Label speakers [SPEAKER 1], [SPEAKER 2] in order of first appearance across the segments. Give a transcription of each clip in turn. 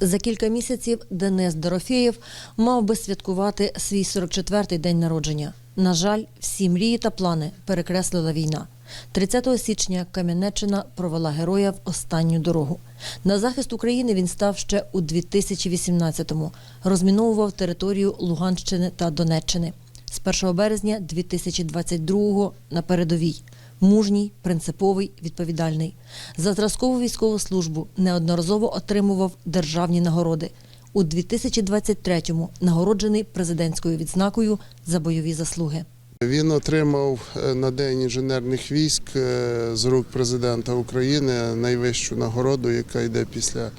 [SPEAKER 1] За кілька місяців Денис Дорофєєв мав би святкувати свій 44-й день народження. На жаль, всі мрії та плани перекреслила війна. 30 січня Кам'янеччина провела героя в останню дорогу. На захист України він став ще у 2018-му. Розміновував територію Луганщини та Донеччини. З 1 березня 2022-го на передовій. Мужній, принциповий, відповідальний. За зразкову військову службу неодноразово отримував державні нагороди. У 2023-му нагороджений президентською відзнакою за бойові заслуги.
[SPEAKER 2] Він отримав е, на День інженерних військ е, з рук президента України найвищу нагороду, яка йде після е,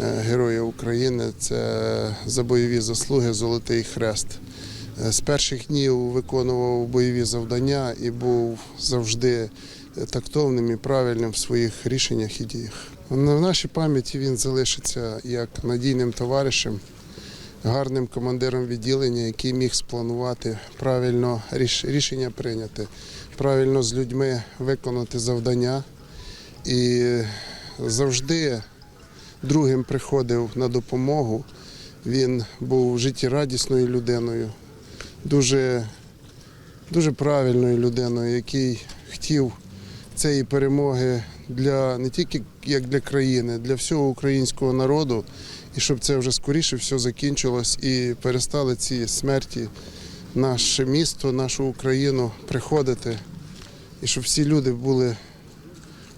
[SPEAKER 2] Героя України. Це за бойові заслуги Золотий Хрест. Е, З перших днів виконував бойові завдання і був завжди тактовним і правильним в своїх рішеннях і діях. В нашій пам'яті він залишиться як надійним товаришем, гарним командиром відділення, який міг спланувати правильно ріш- рішення прийняти, правильно з людьми виконати завдання і завжди другим приходив на допомогу. Він був життєрадісною людиною, дуже, дуже правильною людиною, який хотів цієї перемоги для не тільки як для країни, для всього українського народу, і щоб це вже скоріше все закінчилось і перестали ці смерті наше місто, нашу Україну приходити, і щоб всі люди були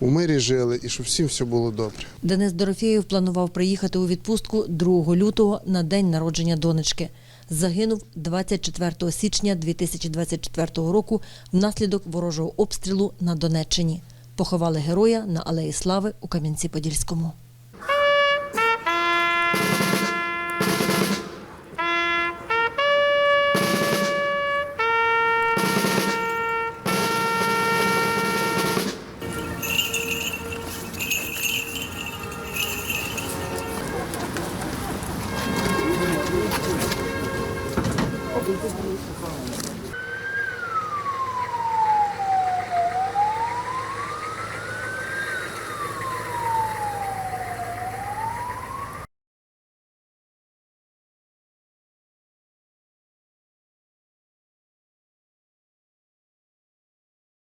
[SPEAKER 2] у мирі жили, і щоб всім все було добре.
[SPEAKER 1] Денис Дорофєєв планував приїхати у відпустку 2 лютого на день народження донечки. Загинув 24 січня 2024 року внаслідок ворожого обстрілу на Донеччині. Поховали героя на Алеї Слави у Кам'янці-Подільському. Спасибо.